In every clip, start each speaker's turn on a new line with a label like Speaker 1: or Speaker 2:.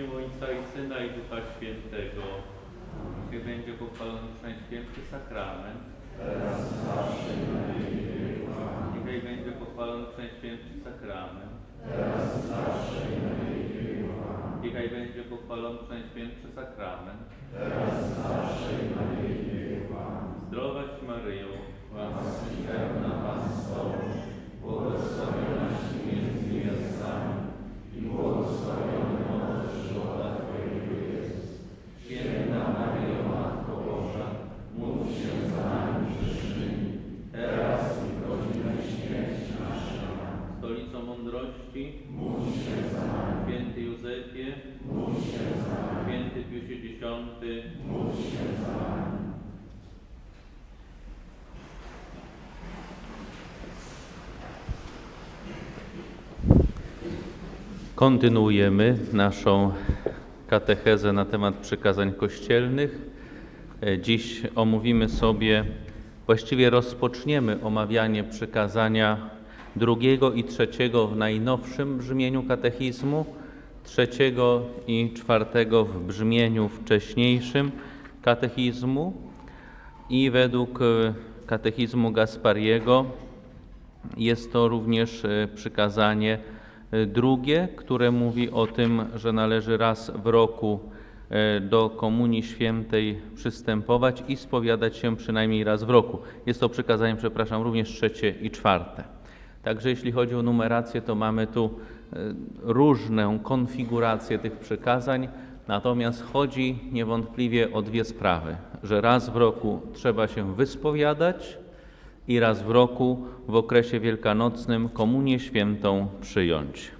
Speaker 1: imię Ojca i Syna i Ducha Świętego. Niech będzie pochwalony Prześwięty Sakrament. Niechaj będzie pochwalony Prześwięty Sakrament. Niechaj będzie pochwalony Prześwięty Sakrament. Zdrowaś Maryjo, łaski pełna Pan z Tobą, błogosławionaś między niewiastami i błogosławiony owoc żywota Twojego Jezus. Święta Maryjo, Matko Boża, módl się za nami grzesznymi, teraz i w godzinę śmierci naszej. Stolicą mądrości, módl się za nami. Święty Józefie, módl się za nami. Święty Piusie X, módl się za nami.
Speaker 2: Kontynuujemy naszą katechezę na temat przykazań kościelnych. E, Dziś omówimy sobie, właściwie rozpoczniemy omawianie przykazania drugiego i trzeciego w najnowszym brzmieniu katechizmu, trzeciego i czwartego w brzmieniu wcześniejszym katechizmu i według e, katechizmu Gaspariego jest to również e, przykazanie drugie, które mówi o tym, że należy raz w roku e, do Komunii Świętej przystępować i spowiadać się przynajmniej raz w roku. Jest to przykazanie, przepraszam, również trzecie i czwarte. Także jeśli chodzi o numerację, to mamy tu e, różną konfigurację tych przykazań, natomiast chodzi niewątpliwie o dwie sprawy, że raz w roku trzeba się wyspowiadać, i raz w roku w okresie wielkanocnym komunię świętą przyjąć.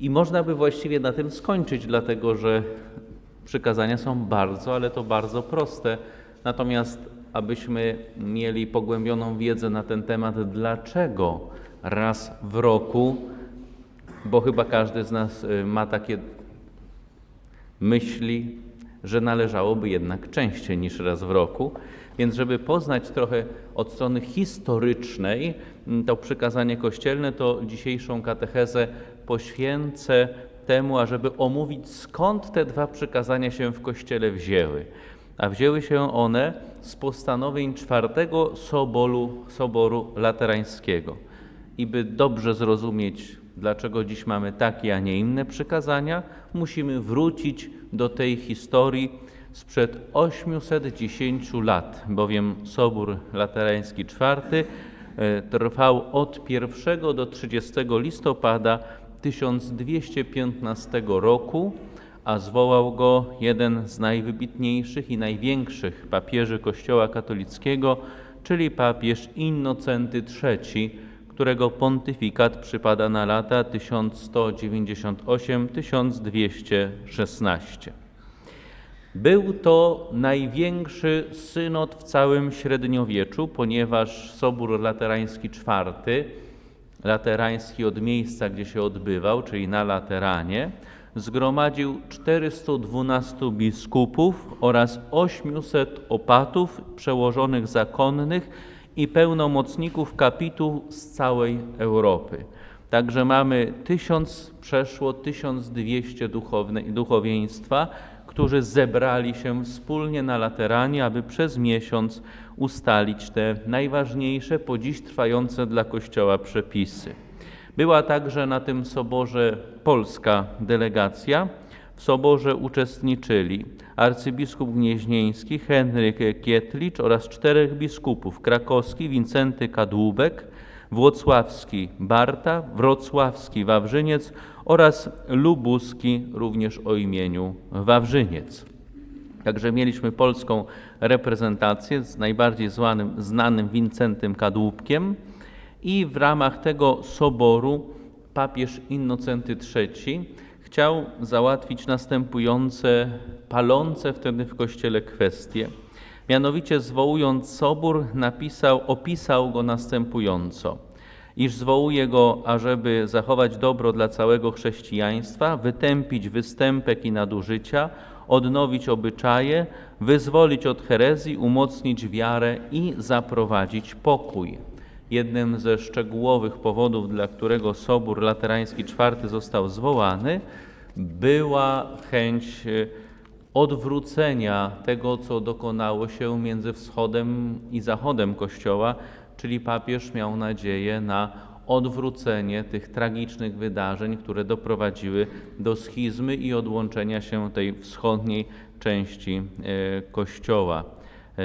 Speaker 2: I można by właściwie na tym skończyć, dlatego że przykazania są bardzo, ale to bardzo proste. Natomiast abyśmy mieli pogłębioną wiedzę na ten temat, dlaczego raz w roku, bo chyba każdy z nas y, ma takie myśli, że należałoby jednak częściej niż raz w roku. Więc żeby poznać trochę od strony historycznej to przykazanie kościelne, to dzisiejszą katechezę poświęcę temu, ażeby omówić skąd te dwa przykazania się w Kościele wzięły. A wzięły się one z postanowień czwartego Soboru, Soboru Laterańskiego. I by dobrze zrozumieć, dlaczego dziś mamy takie, a nie inne przykazania, musimy wrócić do tej historii sprzed 810 lat, bowiem Sobór Laterański IV e, trwał od 1 do 30 listopada 1215 roku, a zwołał go jeden z najwybitniejszych i największych papieży Kościoła katolickiego, czyli papież Innocenty III, którego pontyfikat przypada na lata 1198-1216. Był to największy synod w całym średniowieczu, ponieważ Sobór Laterański IV, laterański od miejsca, gdzie się odbywał, czyli na Lateranie, zgromadził 412 biskupów oraz 800 opatów, przełożonych zakonnych i pełnomocników kapitu z całej Europy. Także mamy przeszło 1200 duchowne, duchowieństwa, którzy zebrali się wspólnie na Lateranie, aby przez miesiąc ustalić te najważniejsze, po dziś trwające dla Kościoła przepisy. Była także na tym soborze polska delegacja. W soborze uczestniczyli arcybiskup gnieźnieński Henryk Kietlicz oraz czterech biskupów krakowski Wincenty Kadłubek, włocławski Barta, wrocławski Wawrzyniec oraz lubuski również o imieniu Wawrzyniec. Także mieliśmy polską reprezentację z najbardziej znanym, znanym Wincentym Kadłubkiem i w ramach tego soboru papież Innocenty III chciał załatwić następujące palące wtedy w kościele kwestie. Mianowicie zwołując sobór napisał, opisał go następująco iż zwołuje go, ażeby zachować dobro dla całego chrześcijaństwa, wytępić występek i nadużycia, odnowić obyczaje, wyzwolić od herezji, umocnić wiarę i zaprowadzić pokój. Jednym ze szczegółowych powodów, dla którego Sobór Laterański IV został zwołany, była chęć odwrócenia tego, co dokonało się między wschodem i zachodem Kościoła, czyli papież miał nadzieję na odwrócenie tych tragicznych wydarzeń, które doprowadziły do schizmy i odłączenia się tej wschodniej części e, Kościoła, e,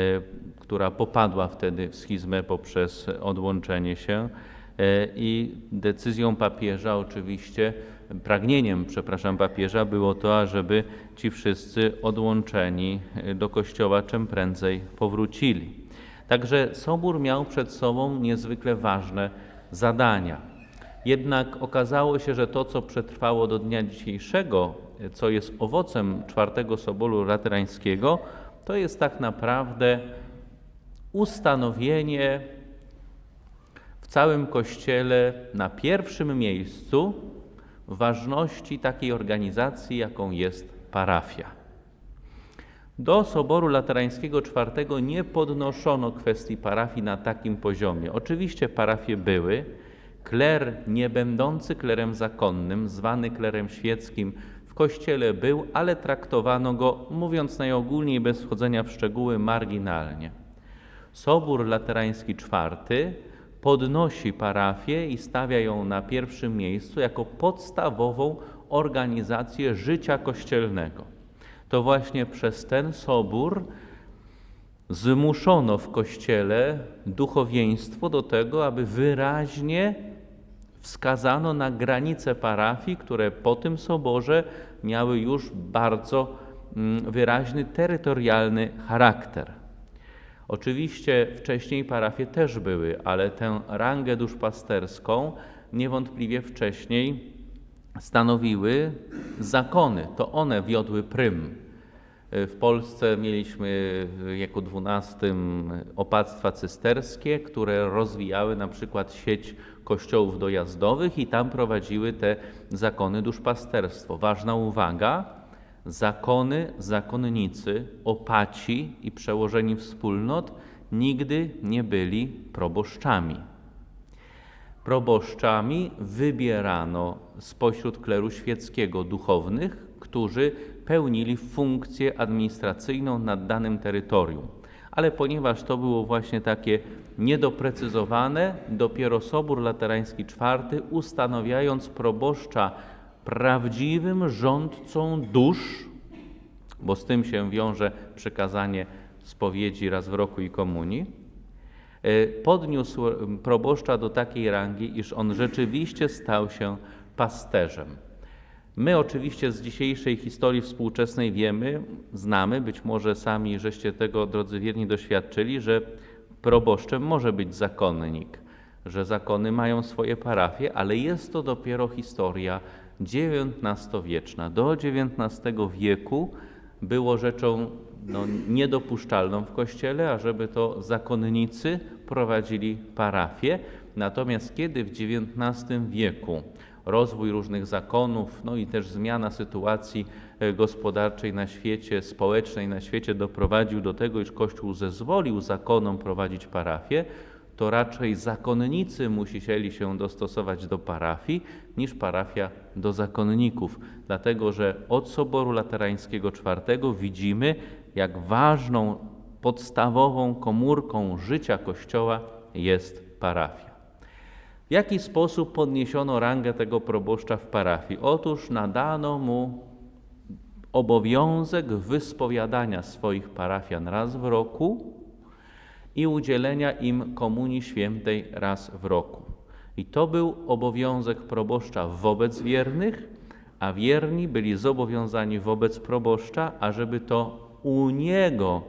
Speaker 2: która popadła wtedy w schizmę poprzez odłączenie się. E, I decyzją papieża, oczywiście, pragnieniem, przepraszam, papieża było to, ażeby ci wszyscy odłączeni e, do Kościoła czym prędzej powrócili. Także Sobór miał przed sobą niezwykle ważne zadania. Jednak okazało się, że to, co przetrwało do dnia dzisiejszego, co jest owocem czwartego Soboru Latyrańskiego, to jest tak naprawdę ustanowienie w całym Kościele na pierwszym miejscu ważności takiej organizacji, jaką jest parafia. Do Soboru Laterańskiego IV nie podnoszono kwestii parafii na takim poziomie. Oczywiście parafie były. Kler nie będący klerem zakonnym, zwany klerem świeckim, w kościele był, ale traktowano go, mówiąc najogólniej bez wchodzenia w szczegóły, marginalnie. Sobór Laterański IV podnosi parafię i stawia ją na pierwszym miejscu jako podstawową organizację życia kościelnego to właśnie przez ten sobór zmuszono w kościele duchowieństwo do tego, aby wyraźnie wskazano na granice parafii, które po tym soborze miały już bardzo mm, wyraźny terytorialny charakter. Oczywiście wcześniej parafie też były, ale tę rangę duszpasterską niewątpliwie wcześniej stanowiły zakony. To one wiodły prym. W Polsce mieliśmy w wieku XII opactwa cysterskie, które rozwijały na przykład sieć kościołów dojazdowych i tam prowadziły te zakony duszpasterstwo. Ważna uwaga, zakony, zakonnicy, opaci i przełożeni wspólnot nigdy nie byli proboszczami. Proboszczami wybierano spośród kleru świeckiego duchownych, którzy pełnili funkcję administracyjną nad danym terytorium. Ale ponieważ to było właśnie takie niedoprecyzowane, dopiero Sobór Laterański IV, ustanawiając proboszcza prawdziwym rządcą dusz, bo z tym się wiąże przekazanie spowiedzi raz w roku i komunii, e, podniósł proboszcza do takiej rangi, iż on rzeczywiście stał się pasterzem. My oczywiście z dzisiejszej historii współczesnej wiemy, znamy, być może sami żeście tego, drodzy wierni, doświadczyli, że proboszczem może być zakonnik, że zakony mają swoje parafie, ale jest to dopiero historia XIX-wieczna. Do XIX wieku było rzeczą no, niedopuszczalną w Kościele, ażeby to zakonnicy prowadzili parafię. Natomiast kiedy w XIX wieku rozwój różnych zakonów, no i też zmiana sytuacji e, gospodarczej na świecie, społecznej na świecie doprowadził do tego, iż Kościół zezwolił zakonom prowadzić parafię, to raczej zakonnicy musieli się dostosować do parafii niż parafia do zakonników. Dlatego, że od Soboru Laterańskiego IV widzimy, jak ważną, podstawową komórką życia Kościoła jest parafia. W jaki sposób podniesiono rangę tego proboszcza w parafii? Otóż nadano mu obowiązek wyspowiadania swoich parafian raz w roku i udzielenia im komunii świętej raz w roku. I to był obowiązek proboszcza wobec wiernych, a wierni byli zobowiązani wobec proboszcza, ażeby to u niego,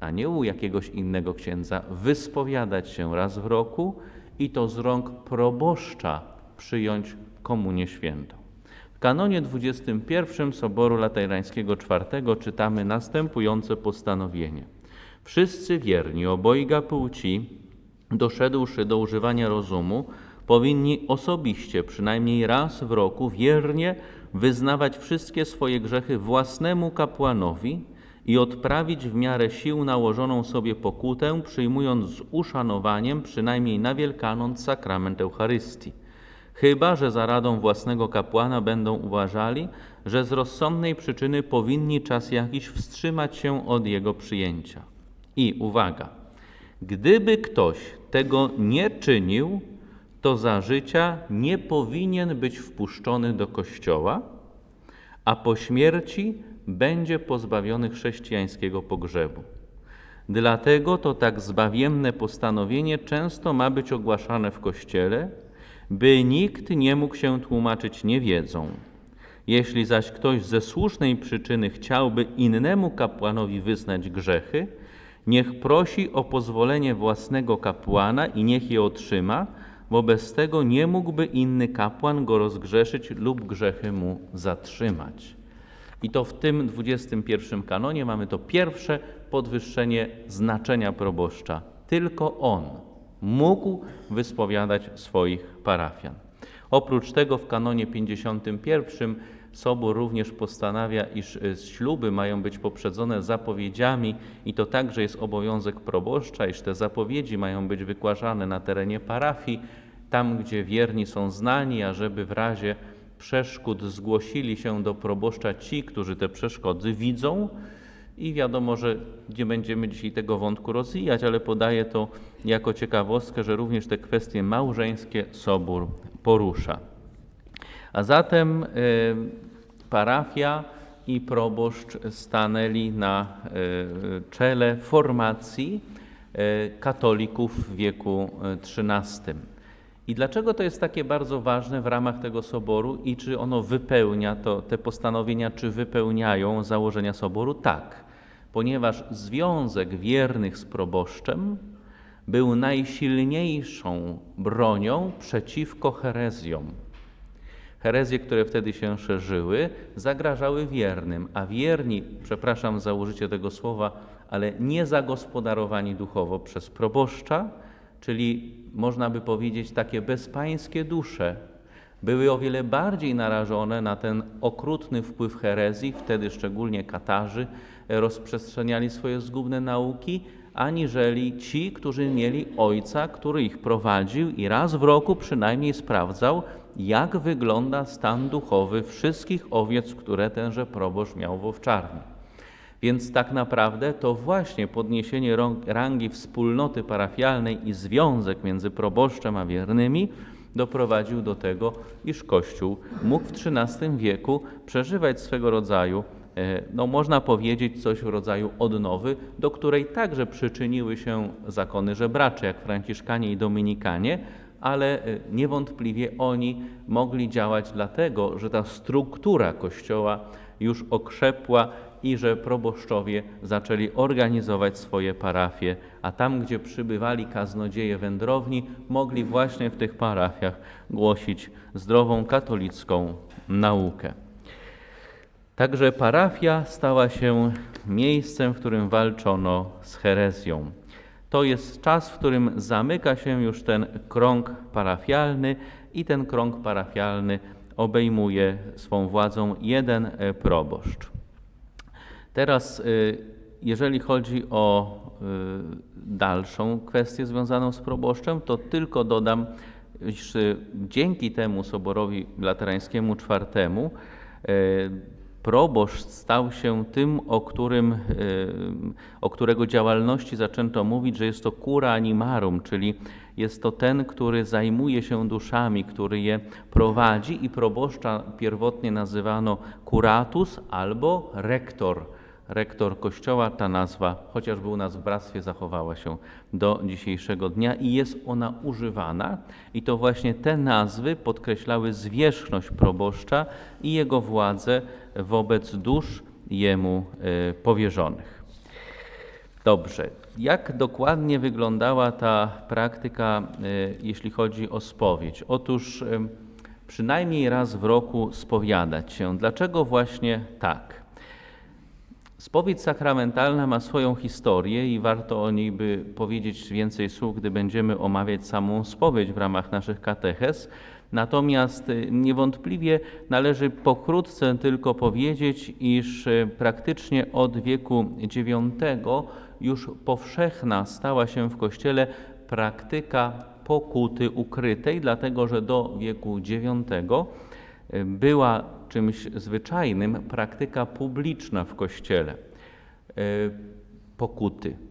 Speaker 2: a nie u jakiegoś innego księdza, wyspowiadać się raz w roku i to z rąk proboszcza przyjąć komunię świętą. W kanonie 21 Soboru Laterańskiego IV czytamy następujące postanowienie. Wszyscy wierni obojga płci, doszedłszy do używania rozumu, powinni osobiście, przynajmniej raz w roku, wiernie wyznawać wszystkie swoje grzechy własnemu kapłanowi i odprawić w miarę sił nałożoną sobie pokutę, przyjmując z uszanowaniem, przynajmniej na Wielkanoc, sakrament Eucharystii. chyba że za radą własnego kapłana będą uważali, że z rozsądnej przyczyny powinni czas jakiś wstrzymać się od jego przyjęcia. I uwaga, gdyby ktoś tego nie czynił, to za życia nie powinien być wpuszczony do kościoła, a po śmierci będzie pozbawiony chrześcijańskiego pogrzebu. Dlatego to tak zbawienne postanowienie często ma być ogłaszane w kościele, by nikt nie mógł się tłumaczyć niewiedzą. Jeśli zaś ktoś ze słusznej przyczyny chciałby innemu kapłanowi wyznać grzechy, niech prosi o pozwolenie własnego kapłana i niech je otrzyma, bo bez tego nie mógłby inny kapłan go rozgrzeszyć lub grzechy mu zatrzymać. I to w tym 21 kanonie mamy to pierwsze podwyższenie znaczenia proboszcza. Tylko on mógł wyspowiadać swoich parafian. Oprócz tego w kanonie 51 Sobór również postanawia, iż y, śluby mają być poprzedzone zapowiedziami i to także jest obowiązek proboszcza, iż te zapowiedzi mają być wygłaszane na terenie parafii, tam gdzie wierni są znani, ażeby w razie przeszkód zgłosili się do proboszcza ci, którzy te przeszkody widzą. I wiadomo, że nie będziemy dzisiaj tego wątku rozwijać, ale podaję to jako ciekawostkę, że również te kwestie małżeńskie Sobór porusza. A zatem y, parafia i proboszcz stanęli na y, czele formacji y, katolików w wieku XIII. I dlaczego to jest takie bardzo ważne w ramach tego soboru i czy ono wypełnia to, te postanowienia, czy wypełniają założenia soboru? Tak, ponieważ związek wiernych z proboszczem był najsilniejszą bronią przeciwko herezjom. Herezje, które wtedy się szerzyły, zagrażały wiernym, a wierni, przepraszam za użycie tego słowa, ale nie zagospodarowani duchowo przez proboszcza, czyli można by powiedzieć takie bezpańskie dusze, były o wiele bardziej narażone na ten okrutny wpływ herezji, wtedy szczególnie Katarzy rozprzestrzeniali swoje zgubne nauki, aniżeli ci, którzy mieli ojca, który ich prowadził i raz w roku przynajmniej sprawdzał, jak wygląda stan duchowy wszystkich owiec, które tenże proboszcz miał w owczarni. Więc tak naprawdę to właśnie podniesienie rangi wspólnoty parafialnej i związek między proboszczem a wiernymi doprowadził do tego, iż Kościół mógł w XIII wieku przeżywać swego rodzaju, e, no można powiedzieć, coś w rodzaju odnowy, do której także przyczyniły się zakony żebracze, jak franciszkanie i dominikanie, ale e, niewątpliwie oni mogli działać dlatego, że ta struktura Kościoła już okrzepła i że proboszczowie zaczęli organizować swoje parafie, a tam, gdzie przybywali kaznodzieje wędrowni, mogli właśnie w tych parafiach głosić zdrową katolicką naukę. Także parafia stała się miejscem, w którym walczono z herezją. To jest czas, w którym zamyka się już ten krąg parafialny i ten krąg parafialny obejmuje swą władzą jeden e, proboszcz. Teraz, y, jeżeli chodzi o y, dalszą kwestię związaną z proboszczem, to tylko dodam, iż dzięki temu Soborowi Laterańskiemu IV proboszcz stał się tym, o, którym, o którego działalności zaczęto mówić, że jest to cura animarum, czyli jest to ten, który zajmuje się duszami, który je prowadzi i proboszcza pierwotnie nazywano curatus albo rektor rektor kościoła. Ta nazwa, chociażby u nas w bractwie, zachowała się do dzisiejszego dnia i jest ona używana. I to właśnie te nazwy podkreślały zwierzchność proboszcza i jego władzę wobec dusz jemu e, powierzonych. Dobrze. Jak dokładnie wyglądała ta praktyka, e, jeśli chodzi o spowiedź? Otóż e, przynajmniej raz w roku spowiadać się. Dlaczego właśnie tak? Spowiedź sakramentalna ma swoją historię i warto o niej by powiedzieć więcej słów, gdy będziemy omawiać samą spowiedź w ramach naszych katechez. Natomiast y, niewątpliwie należy pokrótce tylko powiedzieć, iż y, praktycznie od wieku IX już powszechna stała się w Kościele praktyka pokuty ukrytej, dlatego że do wieku IX y, była czymś zwyczajnym praktyka publiczna w Kościele pokuty.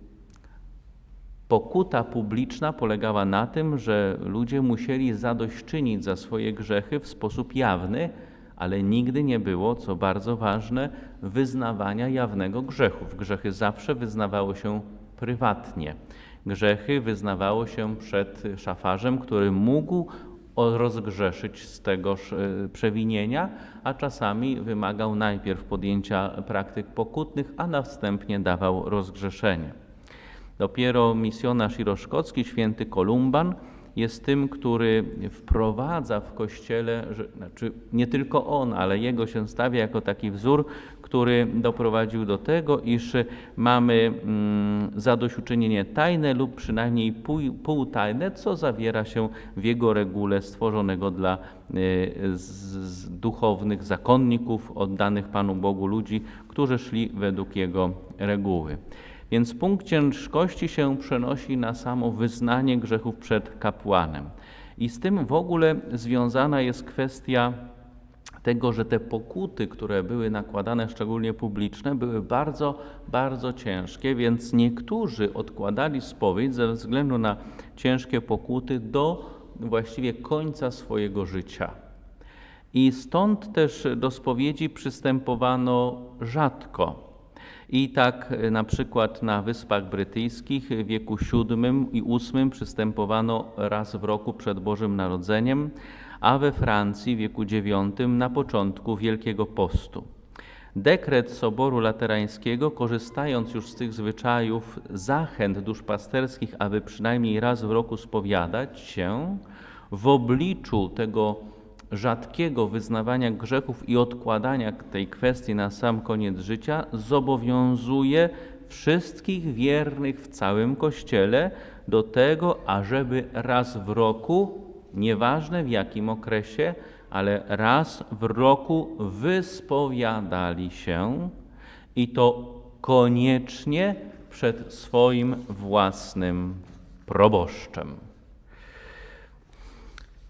Speaker 2: Pokuta publiczna polegała na tym, że ludzie musieli zadośćczynić za swoje grzechy w sposób jawny, ale nigdy nie było, co bardzo ważne, wyznawania jawnego grzechów. Grzechy zawsze wyznawało się prywatnie. Grzechy wyznawało się przed szafarzem, który mógł rozgrzeszyć z tegoż e, przewinienia, a czasami wymagał najpierw podjęcia praktyk pokutnych, a następnie dawał rozgrzeszenie. Dopiero misjonarz iroszkocki, święty Kolumban, jest tym, który wprowadza w Kościele, że, znaczy nie tylko on, ale jego się stawia jako taki wzór, który doprowadził do tego, iż mamy mm, zadośćuczynienie tajne lub przynajmniej pół, półtajne, co zawiera się w jego regule stworzonego dla y, z, z duchownych zakonników, oddanych Panu Bogu ludzi, którzy szli według jego reguły. Więc punkt ciężkości się przenosi na samo wyznanie grzechów przed kapłanem. I z tym w ogóle związana jest kwestia tego, że te pokuty, które były nakładane, szczególnie publiczne, były bardzo, bardzo ciężkie, więc niektórzy odkładali spowiedź ze względu na ciężkie pokuty do właściwie końca swojego życia. I stąd też do spowiedzi przystępowano rzadko. I tak e, na przykład na Wyspach Brytyjskich w wieku VII i VIII przystępowano raz w roku przed Bożym Narodzeniem, a we Francji w wieku IX na początku Wielkiego Postu. Dekret Soboru Laterańskiego, korzystając już z tych zwyczajów, zachęt duszpasterskich, aby przynajmniej raz w roku spowiadać się, w obliczu tego rzadkiego wyznawania grzechów i odkładania tej kwestii na sam koniec życia zobowiązuje wszystkich wiernych w całym Kościele do tego, ażeby raz w roku, nieważne w jakim okresie, ale raz w roku wyspowiadali się i to koniecznie przed swoim własnym proboszczem.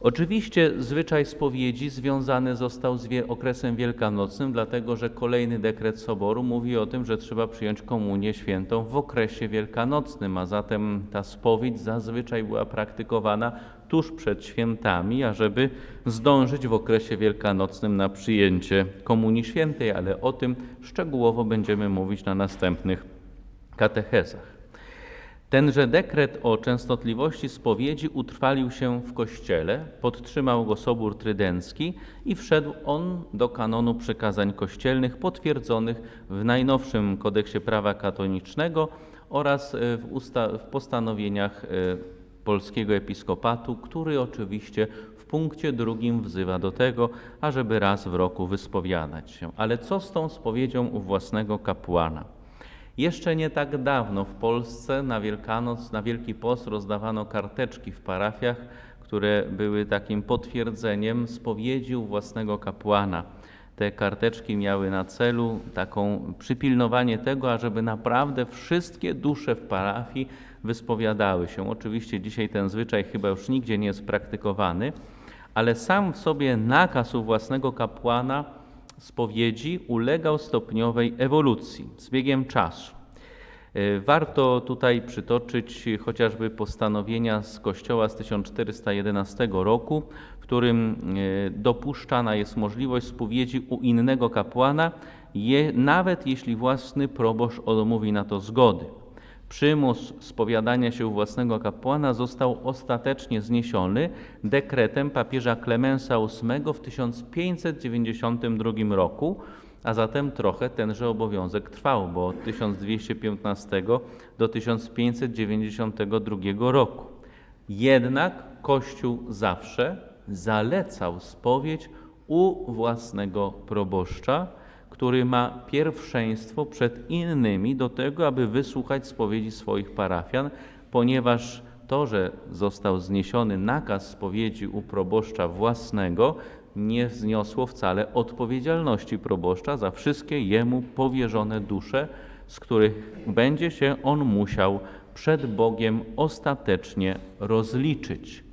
Speaker 2: Oczywiście zwyczaj spowiedzi związany został z okresem wielkanocnym, dlatego że kolejny dekret Soboru mówi o tym, że trzeba przyjąć komunię świętą w okresie wielkanocnym, a zatem ta spowiedź zazwyczaj była praktykowana tuż przed świętami, ażeby zdążyć w okresie wielkanocnym na przyjęcie komunii świętej, ale o tym szczegółowo będziemy mówić na następnych katechezach. Tenże dekret o częstotliwości spowiedzi utrwalił się w Kościele, podtrzymał go Sobór Trydencki i wszedł on do kanonu przykazań kościelnych potwierdzonych w najnowszym kodeksie prawa katonicznego oraz w, w postanowieniach e, polskiego episkopatu, który oczywiście w punkcie drugim wzywa do tego, ażeby raz w roku wyspowiadać się. Ale co z tą spowiedzią u własnego kapłana? Jeszcze nie tak dawno w Polsce na Wielkanoc, na Wielki Post rozdawano karteczki w parafiach, które były takim potwierdzeniem spowiedzi u własnego kapłana. Te karteczki miały na celu taką przypilnowanie tego, ażeby naprawdę wszystkie dusze w parafii wyspowiadały się. Oczywiście dzisiaj ten zwyczaj chyba już nigdzie nie jest praktykowany, ale sam w sobie nakaz u własnego kapłana spowiedzi ulegał stopniowej ewolucji z biegiem czasu. E, Warto tutaj przytoczyć chociażby postanowienia z Kościoła z 1411 roku, w którym e, dopuszczana jest możliwość spowiedzi u innego kapłana, je, nawet jeśli własny proboszcz odmówi na to zgody. Przymus spowiadania się u własnego kapłana został ostatecznie zniesiony dekretem papieża Klemensa VIII w 1592 roku, a zatem trochę tenże obowiązek trwał, bo od 1215 do 1592 roku. Jednak Kościół zawsze zalecał spowiedź u własnego proboszcza, który ma pierwszeństwo przed innymi do tego, aby wysłuchać spowiedzi swoich parafian, ponieważ to, że został zniesiony nakaz spowiedzi u proboszcza własnego, nie zniosło wcale odpowiedzialności proboszcza za wszystkie jemu powierzone dusze, z których będzie się on musiał przed Bogiem ostatecznie rozliczyć.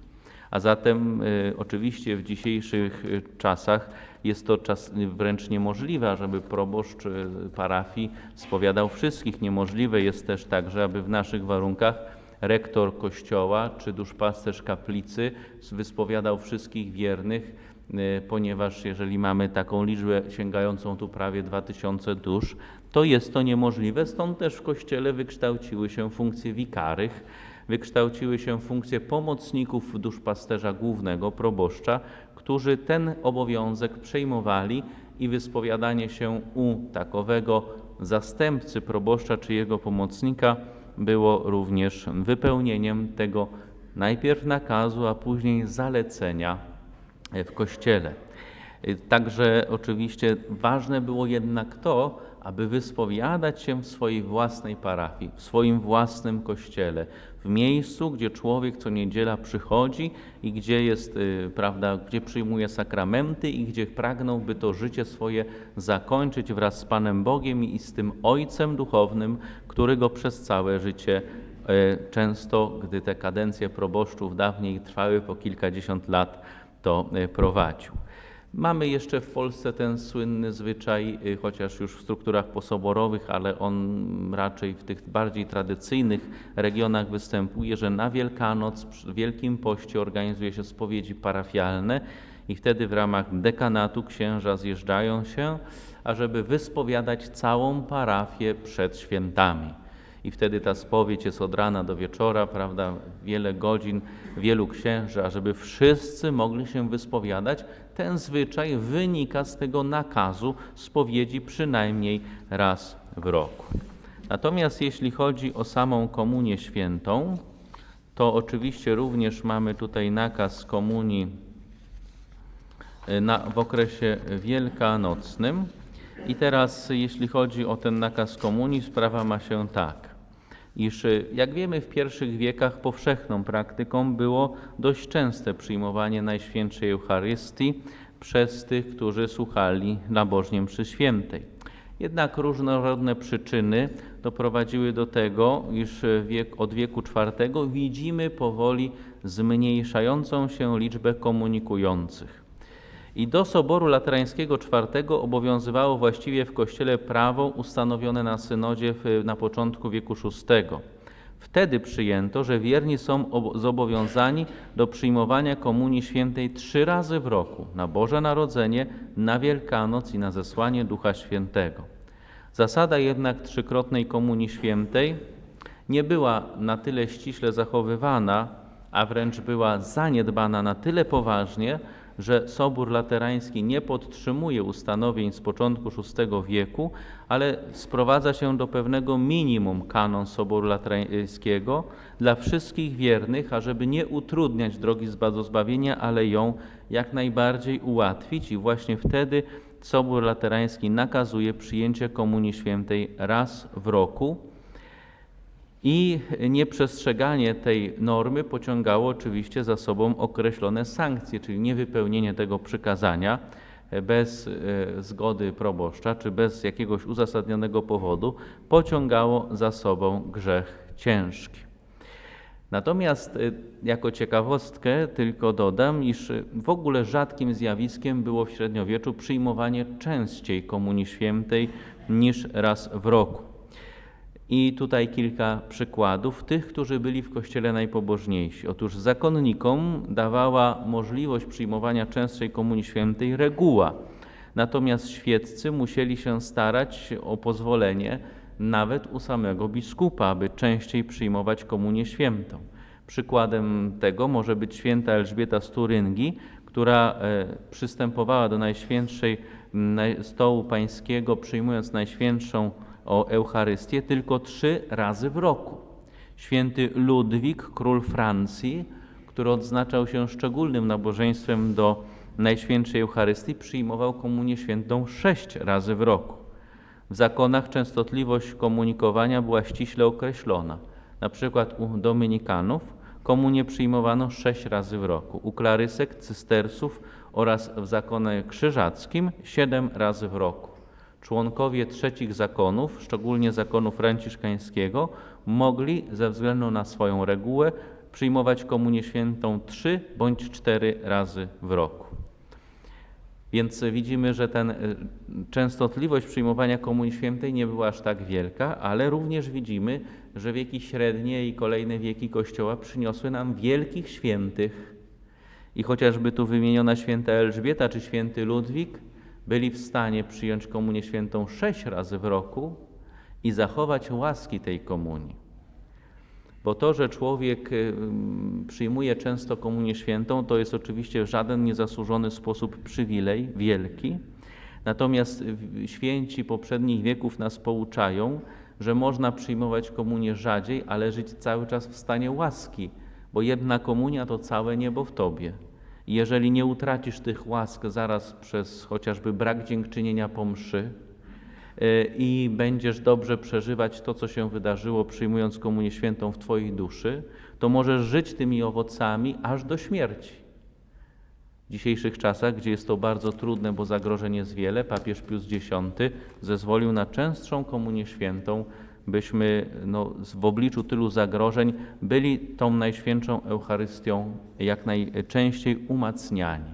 Speaker 2: A zatem y, oczywiście w dzisiejszych czasach jest to czas wręcz niemożliwe, ażeby proboszcz y, parafii spowiadał wszystkich. Niemożliwe jest też także, aby w naszych warunkach rektor kościoła czy duszpasterz kaplicy wyspowiadał wszystkich wiernych, y, ponieważ jeżeli mamy taką liczbę sięgającą tu prawie 2000 dusz, to jest to niemożliwe. Stąd też w kościele wykształciły się funkcje wikarych, wykształciły się funkcje pomocników duszpasterza głównego, proboszcza, którzy ten obowiązek przejmowali i wyspowiadanie się u takowego zastępcy proboszcza czy jego pomocnika było również wypełnieniem tego najpierw nakazu, a później zalecenia w kościele. Także oczywiście ważne było jednak to, aby wyspowiadać się w swojej własnej parafii, w swoim własnym kościele, w miejscu, gdzie człowiek co niedziela przychodzi i gdzie jest, y, prawda, gdzie przyjmuje sakramenty i gdzie pragnąłby to życie swoje zakończyć wraz z Panem Bogiem i z tym Ojcem Duchownym, który go przez całe życie e, często, gdy te kadencje proboszczów dawniej trwały po kilkadziesiąt lat, to e, prowadził. Mamy jeszcze w Polsce ten słynny zwyczaj, y, chociaż już w strukturach posoborowych, ale on raczej w tych bardziej tradycyjnych regionach występuje, że na Wielkanoc, przy Wielkim Poście organizuje się spowiedzi parafialne i wtedy w ramach dekanatu księża zjeżdżają się, ażeby wyspowiadać całą parafię przed świętami. I wtedy ta spowiedź jest od rana do wieczora, prawda, wiele godzin, wielu księży, ażeby wszyscy mogli się wyspowiadać. Ten zwyczaj wynika z tego nakazu spowiedzi przynajmniej raz w roku. Natomiast jeśli chodzi o samą komunię świętą, to oczywiście również mamy tutaj nakaz komunii y, na, w okresie wielkanocnym. I teraz, jeśli chodzi o ten nakaz komunii, sprawa ma się tak, iż jak wiemy, w pierwszych wiekach powszechną praktyką było dość częste przyjmowanie Najświętszej Eucharystii przez tych, którzy słuchali nabożnie mszy świętej. Jednak różnorodne przyczyny doprowadziły do tego, iż wiek, od wieku IV widzimy powoli zmniejszającą się liczbę komunikujących. I do Soboru Laterańskiego IV obowiązywało właściwie w Kościele prawo ustanowione na synodzie na początku wieku VI. Wtedy przyjęto, że wierni są ob- zobowiązani do przyjmowania Komunii Świętej trzy razy w roku na Boże Narodzenie, na Wielkanoc i na zesłanie Ducha Świętego. Zasada jednak trzykrotnej Komunii Świętej nie była na tyle ściśle zachowywana, a wręcz była zaniedbana na tyle poważnie, że Sobór Laterański nie podtrzymuje ustanowień z początku VI wieku, ale sprowadza się do pewnego minimum kanon Soboru Laterańskiego dla wszystkich wiernych, ażeby nie utrudniać drogi do zbawienia, ale ją jak najbardziej ułatwić i właśnie wtedy Sobór Laterański nakazuje przyjęcie Komunii Świętej raz w roku. I nieprzestrzeganie tej normy pociągało oczywiście za sobą określone sankcje, czyli niewypełnienie tego przykazania bez e, zgody proboszcza czy bez jakiegoś uzasadnionego powodu pociągało za sobą grzech ciężki. Natomiast y, jako ciekawostkę tylko dodam, iż w ogóle rzadkim zjawiskiem było w średniowieczu przyjmowanie częściej Komunii Świętej niż raz w roku. I tutaj kilka przykładów tych, którzy byli w kościele najpobożniejsi. Otóż zakonnikom dawała możliwość przyjmowania częstszej Komunii Świętej reguła, natomiast świeccy musieli się starać o pozwolenie nawet u samego biskupa, aby częściej przyjmować Komunię Świętą. Przykładem tego może być święta Elżbieta z Turyngi, która e, przystępowała do Najświętszej stołu pańskiego, przyjmując Najświętszą o Eucharystię tylko trzy razy w roku. Święty Ludwik, król Francji, który odznaczał się szczególnym nabożeństwem do Najświętszej Eucharystii, przyjmował Komunię Świętą sześć razy w roku. W zakonach częstotliwość komunikowania była ściśle określona. Na przykład u Dominikanów komunię przyjmowano sześć razy w roku, u klarysek, cystersów oraz w zakonie krzyżackim siedem razy w roku. Członkowie trzecich zakonów, szczególnie zakonu franciszkańskiego, mogli ze względu na swoją regułę przyjmować komunię świętą trzy bądź cztery razy w roku. Więc widzimy, że ten y, częstotliwość przyjmowania Komunii Świętej nie była aż tak wielka, ale również widzimy, że wieki średnie i kolejne wieki Kościoła przyniosły nam wielkich świętych. I chociażby tu wymieniona święta Elżbieta czy święty Ludwik byli w stanie przyjąć Komunię Świętą sześć razy w roku i zachować łaski tej komunii. Bo to, że człowiek y, mm, przyjmuje często komunię świętą, to jest oczywiście w żaden niezasłużony sposób przywilej wielki. Natomiast święci poprzednich wieków nas pouczają, że można przyjmować komunię rzadziej, ale żyć cały czas w stanie łaski, bo jedna komunia to całe niebo w tobie. Jeżeli nie utracisz tych łask zaraz przez chociażby brak dziękczynienia po mszy, y, i będziesz dobrze przeżywać to, co się wydarzyło, przyjmując Komunię Świętą w Twojej duszy, to możesz żyć tymi owocami aż do śmierci. W dzisiejszych czasach, gdzie jest to bardzo trudne, bo zagrożeń jest wiele, papież Pius X zezwolił na częstszą Komunię Świętą, byśmy no, w obliczu tylu zagrożeń byli tą Najświętszą Eucharystią jak najczęściej umacniani,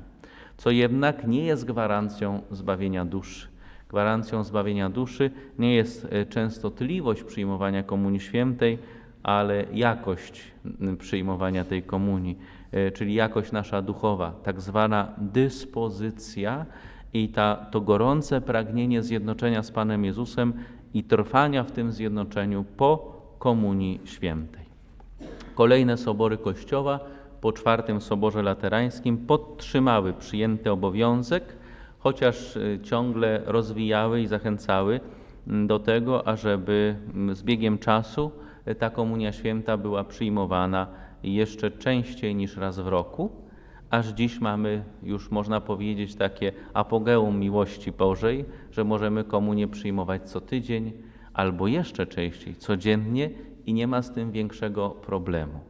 Speaker 2: co jednak nie jest gwarancją zbawienia duszy. Gwarancją zbawienia duszy nie jest e, częstotliwość przyjmowania Komunii Świętej, ale jakość przyjmowania tej komunii, e, czyli jakość nasza duchowa, tak zwana dyspozycja i ta, to gorące pragnienie zjednoczenia z Panem Jezusem i trwania w tym zjednoczeniu po Komunii Świętej. Kolejne sobory Kościoła po czwartym Soborze Laterańskim podtrzymały przyjęty obowiązek, chociaż y, ciągle rozwijały i zachęcały mm, do tego, ażeby mm, z biegiem czasu y, ta Komunia Święta była przyjmowana jeszcze częściej niż raz w roku, aż dziś mamy już można powiedzieć takie apogeum miłości Bożej, że możemy komunię przyjmować co tydzień albo jeszcze częściej, codziennie i nie ma z tym większego problemu.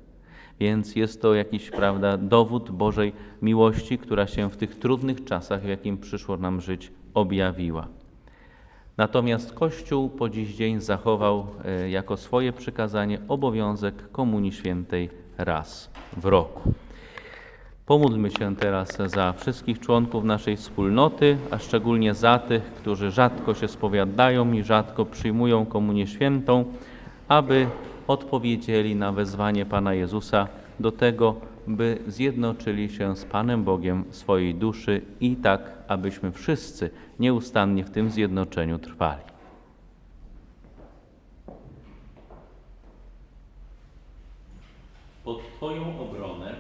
Speaker 2: Więc jest to jakiś, prawda, dowód Bożej miłości, która się w tych trudnych czasach, w jakim przyszło nam żyć, objawiła. Natomiast Kościół po dziś dzień zachował e, jako swoje przykazanie obowiązek Komunii Świętej raz w roku. Pomódlmy się teraz za wszystkich członków naszej wspólnoty, a szczególnie za tych, którzy rzadko się spowiadają i rzadko przyjmują Komunię Świętą, aby odpowiedzieli na wezwanie Pana Jezusa do tego, by zjednoczyli się z Panem Bogiem swojej duszy i tak, abyśmy wszyscy nieustannie w tym zjednoczeniu trwali. Pod Twoją obronę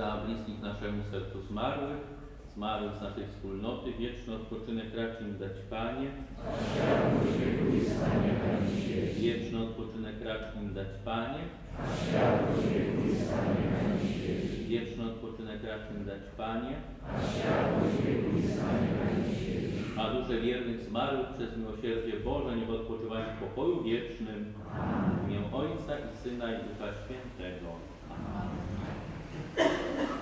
Speaker 2: za bliskich naszemu sercu zmarłych, zmarłych z naszej wspólnoty, wieczny odpoczynek racz im dać Panie. Wieczny odpoczynek racz im dać Panie. Wieczny odpoczynek racz dać Panie. A dusze wiernych zmarłych przez miłosierdzie Boże niech odpoczywają w pokoju wiecznym. W imię Ojca i Syna i Ducha Świętego. Amen.